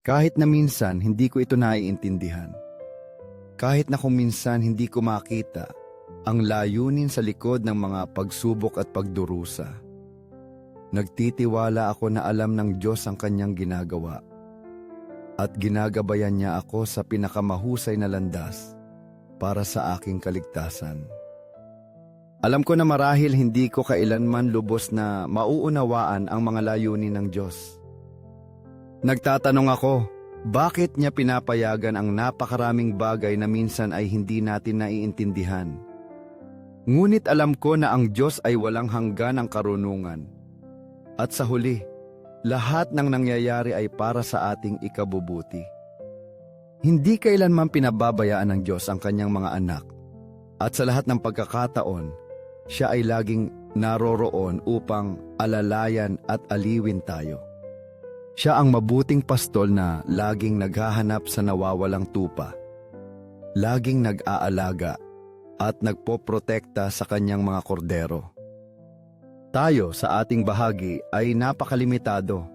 Kahit na minsan hindi ko ito naiintindihan. Kahit na kung minsan hindi ko makita ang layunin sa likod ng mga pagsubok at pagdurusa. Nagtitiwala ako na alam ng Diyos ang kanyang ginagawa at ginagabayan niya ako sa pinakamahusay na landas para sa aking kaligtasan. Alam ko na marahil hindi ko kailanman lubos na mauunawaan ang mga layunin ng Diyos. Nagtatanong ako, bakit niya pinapayagan ang napakaraming bagay na minsan ay hindi natin naiintindihan? Ngunit alam ko na ang Diyos ay walang hanggan ng karunungan. At sa huli, lahat ng nangyayari ay para sa ating ikabubuti. Hindi kailanman pinababayaan ng Diyos ang kanyang mga anak. At sa lahat ng pagkakataon, siya ay laging naroroon upang alalayan at aliwin tayo. Siya ang mabuting pastol na laging naghahanap sa nawawalang tupa. Laging nag-aalaga at nagpoprotekta sa kanyang mga kordero. Tayo sa ating bahagi ay napakalimitado.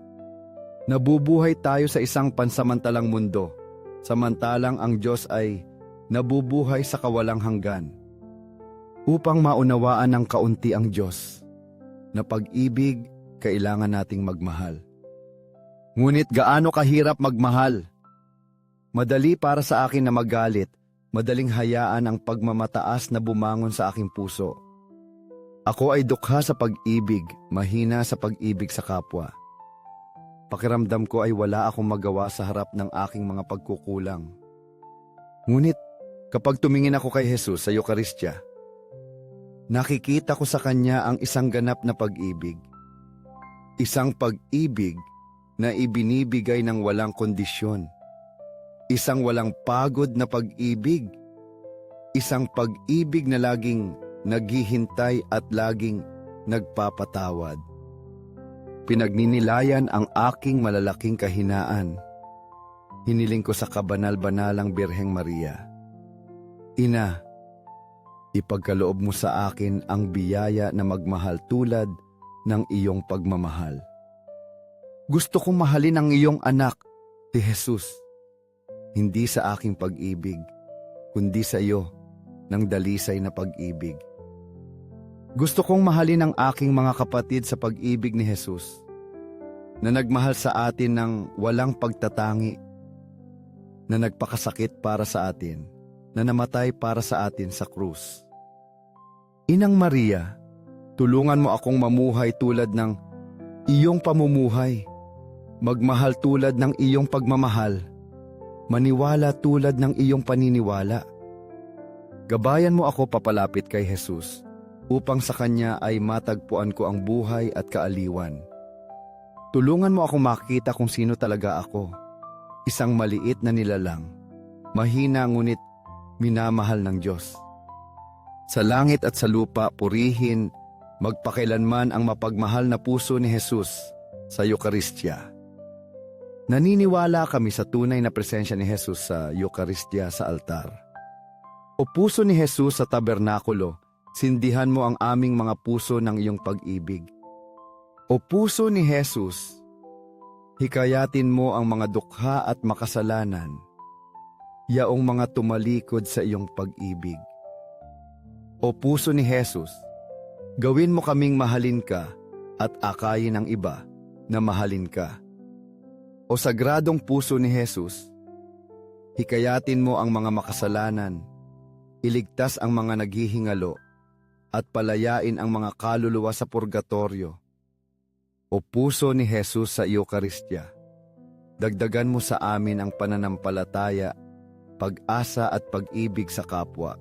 Nabubuhay tayo sa isang pansamantalang mundo, samantalang ang Diyos ay nabubuhay sa kawalang hanggan. Upang maunawaan ng kaunti ang Diyos, na pag-ibig kailangan nating magmahal. Ngunit gaano kahirap magmahal? Madali para sa akin na magalit, madaling hayaan ang pagmamataas na bumangon sa aking puso. Ako ay dukha sa pag-ibig, mahina sa pag-ibig sa kapwa. Pakiramdam ko ay wala akong magawa sa harap ng aking mga pagkukulang. Ngunit kapag tumingin ako kay Jesus sa Eukaristya, nakikita ko sa Kanya ang isang ganap na pag-ibig. Isang pag-ibig na ibinibigay ng walang kondisyon. Isang walang pagod na pag-ibig. Isang pag-ibig na laging naghihintay at laging nagpapatawad. Pinagninilayan ang aking malalaking kahinaan. Hiniling ko sa kabanal-banalang Birheng Maria. Ina, ipagkaloob mo sa akin ang biyaya na magmahal tulad ng iyong pagmamahal. Gusto kong mahalin ang iyong anak, si Jesus, hindi sa aking pag-ibig, kundi sa iyo ng dalisay na pag-ibig. Gusto kong mahalin ang aking mga kapatid sa pag-ibig ni Jesus, na nagmahal sa atin ng walang pagtatangi, na nagpakasakit para sa atin, na namatay para sa atin sa krus. Inang Maria, tulungan mo akong mamuhay tulad ng iyong pamumuhay, magmahal tulad ng iyong pagmamahal, maniwala tulad ng iyong paniniwala. Gabayan mo ako papalapit kay Jesus upang sa Kanya ay matagpuan ko ang buhay at kaaliwan. Tulungan mo ako makita kung sino talaga ako. Isang maliit na nilalang, mahina ngunit minamahal ng Diyos. Sa langit at sa lupa, purihin, magpakailanman ang mapagmahal na puso ni Jesus sa Eukaristya. Naniniwala kami sa tunay na presensya ni Jesus sa Eukaristya sa altar. O puso ni Jesus sa tabernakulo, sindihan mo ang aming mga puso ng iyong pag-ibig. O puso ni Jesus, hikayatin mo ang mga dukha at makasalanan, yaong mga tumalikod sa iyong pag-ibig. O puso ni Jesus, gawin mo kaming mahalin ka at akayin ang iba na mahalin ka. O sagradong puso ni Jesus, hikayatin mo ang mga makasalanan, iligtas ang mga naghihingalo, at palayain ang mga kaluluwa sa purgatorio. O puso ni Jesus sa Eukaristya, dagdagan mo sa amin ang pananampalataya, pag-asa at pag-ibig sa kapwa.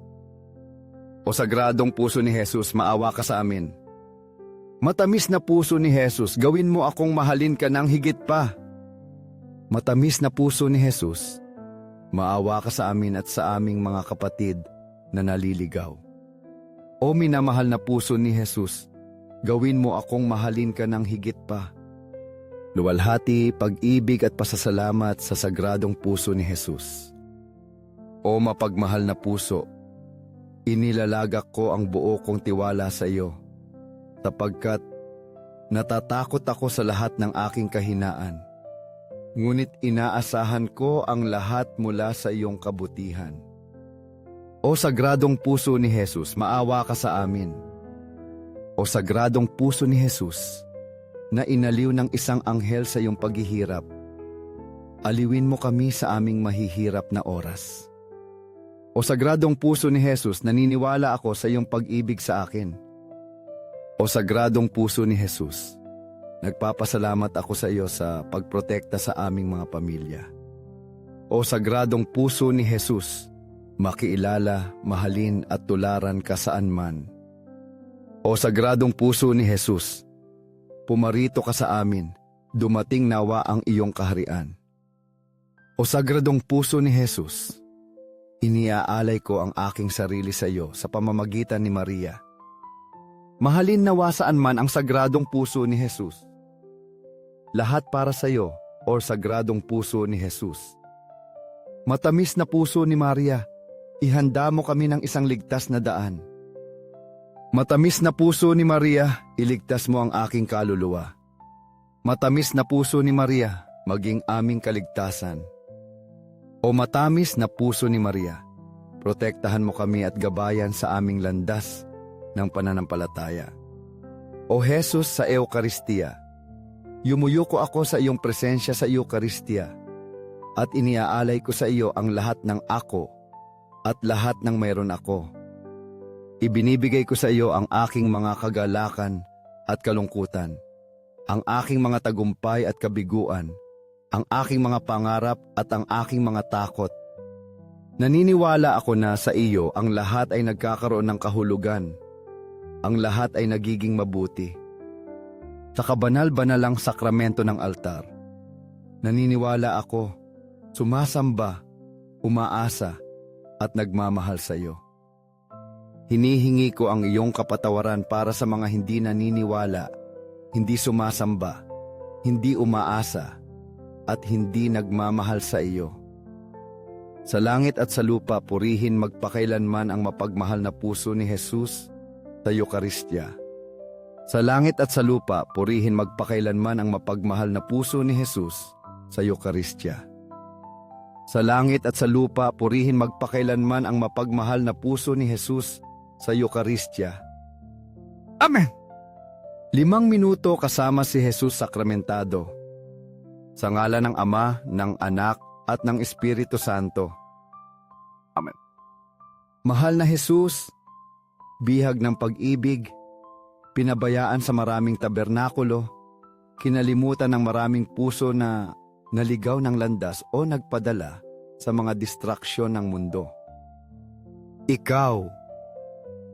O sagradong puso ni Jesus, maawa ka sa amin. Matamis na puso ni Jesus, gawin mo akong mahalin ka ng higit pa. Matamis na puso ni Jesus, maawa ka sa amin at sa aming mga kapatid na naliligaw. O minamahal na puso ni Jesus, gawin mo akong mahalin ka ng higit pa. Luwalhati, pag-ibig at pasasalamat sa sagradong puso ni Jesus. O mapagmahal na puso, inilalagak ko ang buo kong tiwala sa iyo, sapagkat natatakot ako sa lahat ng aking kahinaan. Ngunit inaasahan ko ang lahat mula sa iyong kabutihan. O sagradong puso ni Jesus, maawa ka sa amin. O sagradong puso ni Jesus, na inaliw ng isang anghel sa iyong paghihirap, aliwin mo kami sa aming mahihirap na oras. O sagradong puso ni Jesus, naniniwala ako sa iyong pag-ibig sa akin. O sagradong puso ni Jesus, nagpapasalamat ako sa iyo sa pagprotekta sa aming mga pamilya. O sagradong puso ni Jesus, makiilala, mahalin at tularan ka saan man. O sagradong puso ni Jesus, pumarito ka sa amin, dumating nawa ang iyong kaharian. O sagradong puso ni Jesus, iniaalay ko ang aking sarili sa iyo sa pamamagitan ni Maria. Mahalin nawa saan man ang sagradong puso ni Jesus. Lahat para sa iyo o sagradong puso ni Jesus. Matamis na puso ni Maria, ihanda mo kami ng isang ligtas na daan. Matamis na puso ni Maria, iligtas mo ang aking kaluluwa. Matamis na puso ni Maria, maging aming kaligtasan. O matamis na puso ni Maria, protektahan mo kami at gabayan sa aming landas ng pananampalataya. O Jesus sa Eucharistia, yumuyuko ako sa iyong presensya sa Eucharistia at iniaalay ko sa iyo ang lahat ng ako at lahat ng mayroon ako. Ibinibigay ko sa iyo ang aking mga kagalakan at kalungkutan, ang aking mga tagumpay at kabiguan, ang aking mga pangarap at ang aking mga takot. Naniniwala ako na sa iyo ang lahat ay nagkakaroon ng kahulugan. Ang lahat ay nagiging mabuti. Sa kabanal-banalang sakramento ng altar, naniniwala ako, sumasamba, umaasa, at nagmamahal sa iyo. Hinihingi ko ang iyong kapatawaran para sa mga hindi naniniwala, hindi sumasamba, hindi umaasa, at hindi nagmamahal sa iyo. Sa langit at sa lupa, purihin magpakailanman ang mapagmahal na puso ni Jesus sa Eucharistia. Sa langit at sa lupa, purihin magpakailanman ang mapagmahal na puso ni Jesus sa Eucharistia. Sa langit at sa lupa, purihin magpakailanman ang mapagmahal na puso ni Jesus sa Eucharistia. Amen! Limang minuto kasama si Jesus sakramentado. Sa ngala ng Ama, ng Anak, at ng Espiritu Santo. Amen. Mahal na Jesus, bihag ng pag-ibig, pinabayaan sa maraming tabernakulo, kinalimutan ng maraming puso na naligaw ng landas o nagpadala sa mga distraksyon ng mundo. Ikaw,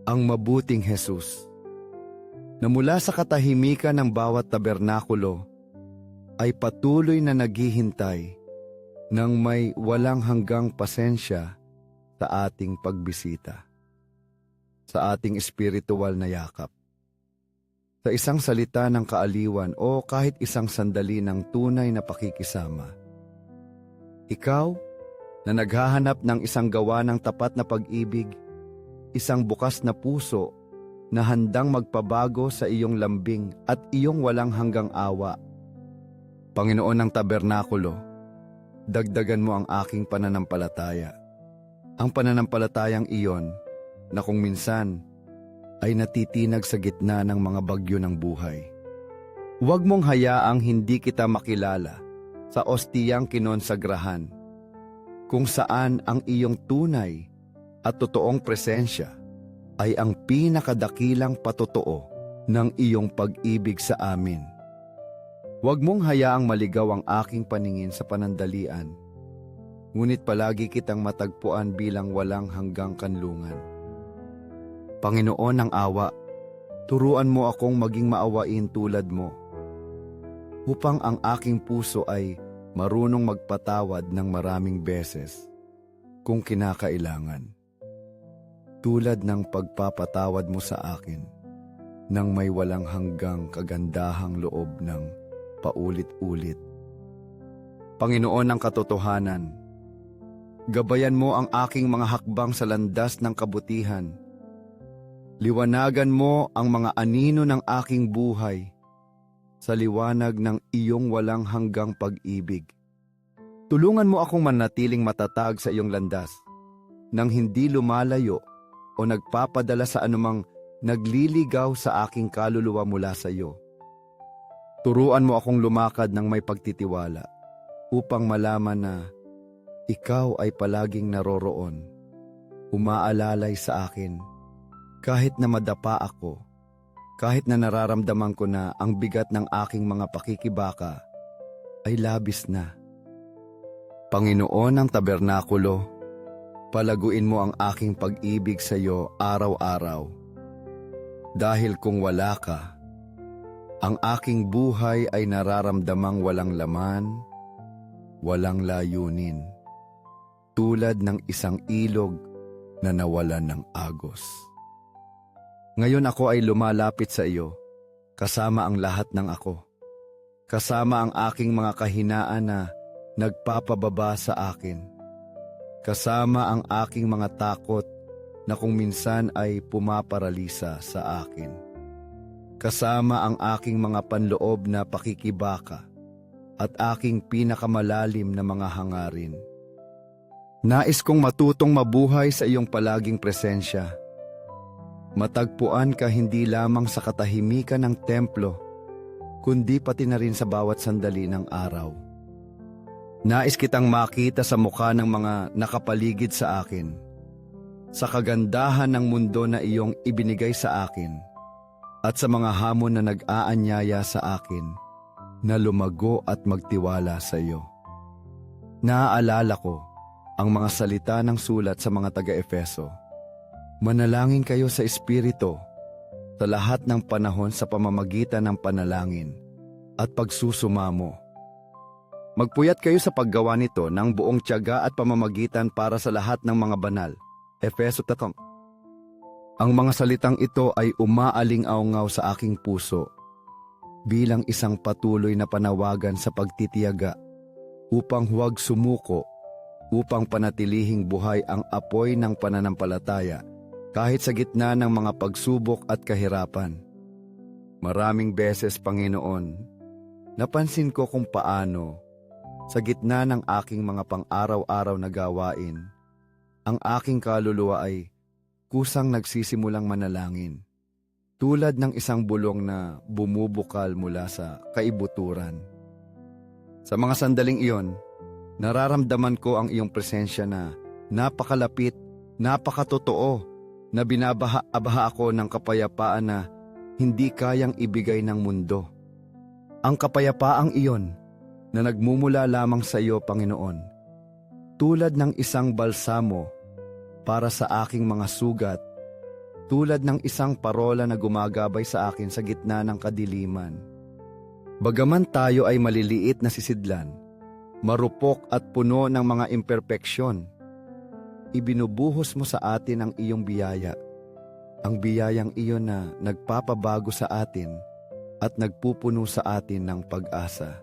ang mabuting Jesus, na mula sa katahimikan ng bawat tabernakulo ay patuloy na naghihintay ng may walang hanggang pasensya sa ating pagbisita, sa ating espiritual na yakap. Sa isang salita ng kaaliwan o kahit isang sandali ng tunay na pakikisama. Ikaw na naghahanap ng isang gawa ng tapat na pag-ibig, isang bukas na puso na handang magpabago sa iyong lambing at iyong walang hanggang awa. Panginoon ng tabernakulo, dagdagan mo ang aking pananampalataya. Ang pananampalatayang iyon na kung minsan ay natitinag sa gitna ng mga bagyo ng buhay. Huwag mong hayaang hindi kita makilala sa ostiyang kinonsagrahan kung saan ang iyong tunay at totoong presensya ay ang pinakadakilang patotoo ng iyong pag-ibig sa amin. Huwag mong hayaang maligaw ang aking paningin sa panandalian, ngunit palagi kitang matagpuan bilang walang hanggang kanlungan. Panginoon ng awa, turuan mo akong maging maawain tulad mo, upang ang aking puso ay marunong magpatawad ng maraming beses kung kinakailangan. Tulad ng pagpapatawad mo sa akin nang may walang hanggang kagandahang loob ng paulit-ulit. Panginoon ng katotohanan, gabayan mo ang aking mga hakbang sa landas ng kabutihan. Liwanagan mo ang mga anino ng aking buhay sa liwanag ng iyong walang hanggang pag-ibig. Tulungan mo akong manatiling matatag sa iyong landas nang hindi lumalayo o nagpapadala sa anumang nagliligaw sa aking kaluluwa mula sa iyo. Turuan mo akong lumakad ng may pagtitiwala upang malaman na ikaw ay palaging naroroon, umaalalay sa akin, kahit na madapa ako, kahit na nararamdaman ko na ang bigat ng aking mga pakikibaka ay labis na. Panginoon ng tabernakulo, palaguin mo ang aking pag-ibig sa iyo araw-araw. Dahil kung wala ka, ang aking buhay ay nararamdamang walang laman, walang layunin, tulad ng isang ilog na nawalan ng agos. Ngayon ako ay lumalapit sa iyo, kasama ang lahat ng ako, kasama ang aking mga kahinaan na nagpapababa sa akin, kasama ang aking mga takot na kung minsan ay pumaparalisa sa akin, kasama ang aking mga panloob na pakikibaka at aking pinakamalalim na mga hangarin. Nais kong matutong mabuhay sa iyong palaging presensya. Matagpuan ka hindi lamang sa katahimikan ng templo, kundi pati na rin sa bawat sandali ng araw. Nais kitang makita sa mukha ng mga nakapaligid sa akin, sa kagandahan ng mundo na iyong ibinigay sa akin, at sa mga hamon na nag-aanyaya sa akin na lumago at magtiwala sa iyo. Naaalala ko ang mga salita ng sulat sa mga taga-Efeso. Manalangin kayo sa Espiritu sa lahat ng panahon sa pamamagitan ng panalangin at pagsusumamo. Magpuyat kayo sa paggawa nito ng buong tiyaga at pamamagitan para sa lahat ng mga banal. Efeso 3. Ang mga salitang ito ay umaaling-aungaw sa aking puso bilang isang patuloy na panawagan sa pagtitiyaga upang huwag sumuko upang panatilihing buhay ang apoy ng pananampalataya kahit sa gitna ng mga pagsubok at kahirapan. Maraming beses, Panginoon, napansin ko kung paano, sa gitna ng aking mga pang-araw-araw na gawain, ang aking kaluluwa ay kusang nagsisimulang manalangin, tulad ng isang bulong na bumubukal mula sa kaibuturan. Sa mga sandaling iyon, nararamdaman ko ang iyong presensya na napakalapit, napakatotoo, na binabaha-abaha ako ng kapayapaan na hindi kayang ibigay ng mundo. Ang kapayapaang iyon na nagmumula lamang sa iyo, Panginoon, tulad ng isang balsamo para sa aking mga sugat, tulad ng isang parola na gumagabay sa akin sa gitna ng kadiliman. Bagaman tayo ay maliliit na sisidlan, marupok at puno ng mga imperpeksyon, ibinubuhos mo sa atin ang iyong biyaya. Ang biyayang iyon na nagpapabago sa atin at nagpupuno sa atin ng pag-asa.